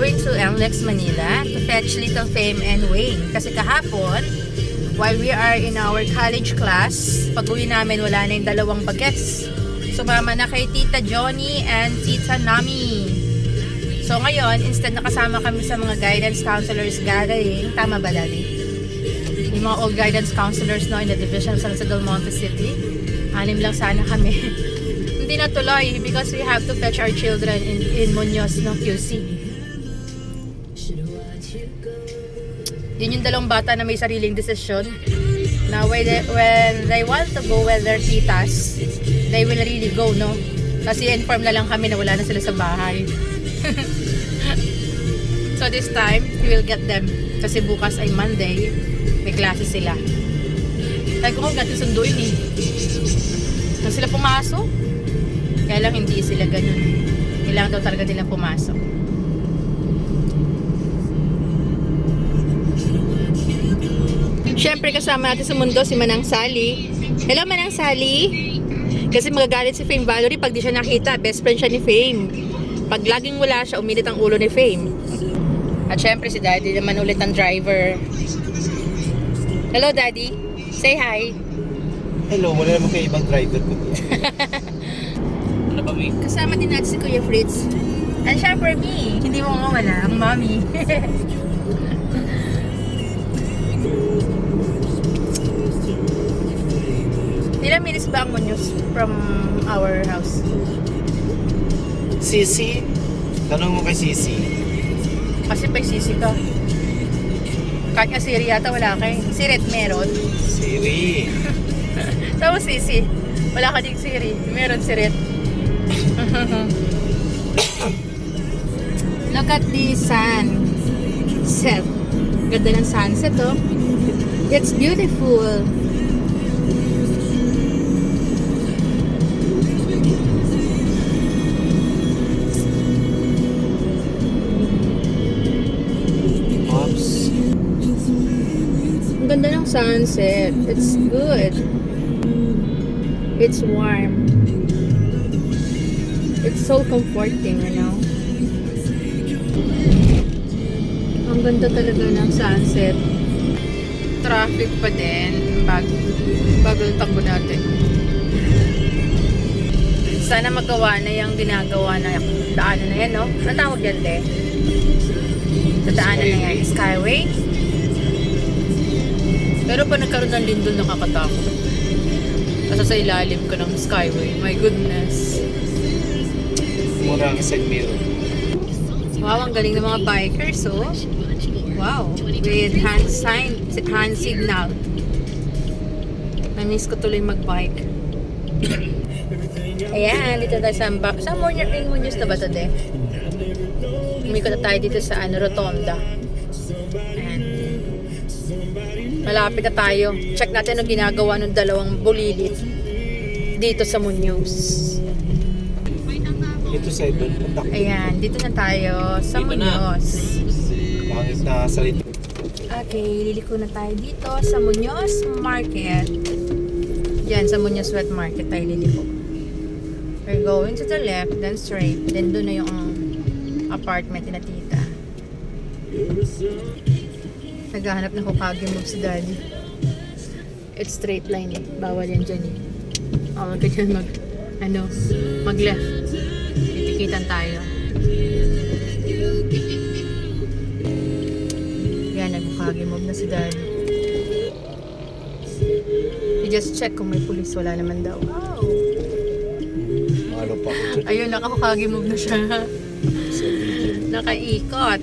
going to NLEX Manila to fetch Little Fame and Wayne. Kasi kahapon, while we are in our college class, pag uwi namin wala na yung dalawang bagets. Sumama na kay Tita Johnny and Tita Nami. So ngayon, instead nakasama kami sa mga guidance counselors gathering, tama ba daddy? Yung mga old guidance counselors no, in the division of San del Monte City. Anim lang sana kami. Hindi natuloy because we have to fetch our children in, in Muñoz no, QC. Yun yung dalawang bata na may sariling desisyon. Na when they, when they want to go with their titas, they will really go, no? Kasi inform na lang kami na wala na sila sa bahay. so this time, we will get them. Kasi bukas ay Monday, may klase sila. Sabi ko, natin sunduin eh. Nang sila pumasok, kaya lang hindi sila ganun. Kailangan daw talaga nilang pumasok. Siyempre kasama natin sa mundo si Manang Sally. Hello Manang Sally! Kasi magagalit si Fame Valerie pag di siya nakita. Best friend siya ni Fame. Pag laging wala siya, umilit ang ulo ni Fame. At syempre si Daddy naman ulit ang driver. Hello Daddy! Say hi! Hello, wala naman kayo ibang driver ko. ano ba, may? Kasama din natin si Kuya Fritz. And syempre me, hindi mo mawala ang mommy. Ilang minutes ba ang Munoz from our house? Sisi? Tanong mo kay Sisi. Kasi pa sisi ka. Kahit nga Siri yata wala kay. Si Red meron. Siri. Tapos sisi. Wala ka ding Siri. Meron si Red. Look at the sunset. Ganda ng sunset, oh. It's beautiful. Ang ganda ng sunset. It's good. It's warm. It's so comforting, you know? Ang ganda talaga ng sunset. Traffic pa din. Bag, bagal takbo natin. Sana magawa na yung ginagawa na daanan na yan, no? Anong tawag yan, de? Sa daanan na yan, Skyway? Pero pa nagkaroon ng lindol nakakatakot. Kasi sa ilalim ko ng Skyway. My goodness. Mura ang side mirror. Wow, ang galing ng mga bikers, oh. Wow. With hand sign, hand signal. Na-miss ko tuloy mag-bike. Ayan, dito tayo sa Amba. Sa Morning Ring Munoz na ba de? Umikot na tayo dito sa ano, Rotonda. Malapit na tayo. Check natin ang ginagawa ng dalawang bulilit dito sa Munoz. Ito sa. Patak. Ayan, dito na tayo sa Dito na. Munoz. Pangit na salita. Okay, liliko na tayo dito sa Munoz Market. Diyan, sa Munoz Wet Market tayo liliko. We're going to the left, then straight. Then doon na yung apartment ni na tita. Naghahanap ng Hokage move si daddy. It's straight line eh. Bawal yan dyan eh. Bawal ka dyan mag, ano, mag left. Titikitan tayo. Yan, nag-Hokage move na si daddy. You just check kung may pulis. Wala naman daw. Wow. Malo pa ako dyan. Ayun, naka-Hokage move na siya. Nakaikot.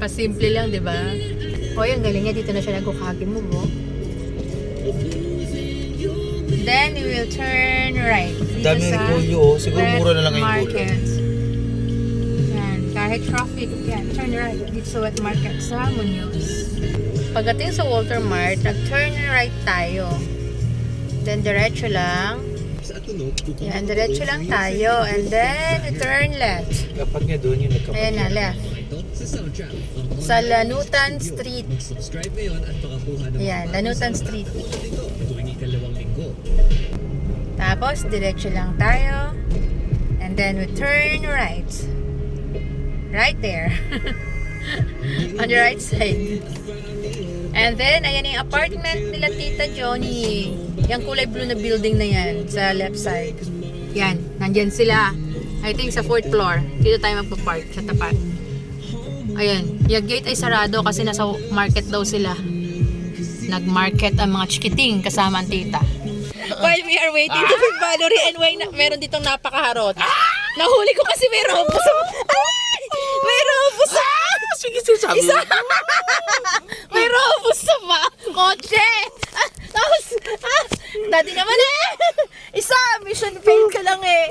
Pasimple lang, di ba? O, yung galing niya. Dito na siya nag-Hokage move, oh. Then, we will turn right. Ang Dito dami sa repolyo oh. Siguro Wet mura na lang yung Market. Yan. Kahit traffic, yan. Turn right. Dito sa Wet Market sa Munoz. Pagdating sa Walter Mart, nag-turn right tayo. Then, diretso lang. Yan, diretso lang tayo. And then, turn left. Dapat nga doon yung nagkapatid. Ayan na, left. Sa Lanutan Street. Subscribe ngayon at Lanutan Street. tuwing ikalawang linggo. Tapos, diretso lang tayo. And then we turn right. Right there. On the right side. And then, ayan yung apartment nila Tita Johnny. Yung kulay blue na building na yan sa left side. Yan, nandyan sila. I think sa fourth floor. Dito tayo magpa-park sa tapat. Ayan, yung gate ay sarado kasi nasa market daw sila. Nag-market ang mga chikiting kasama ang tita. While we are waiting to be Valerie and Wayne, na- meron ditong napakaharot. Nahuli ko kasi may robo sa... Ay! May robo sa... Sige, sinasabi Isa! May robos sa ba? Kotse! Ah, tapos, ah, dati naman eh! Isa, mission failed ka lang eh.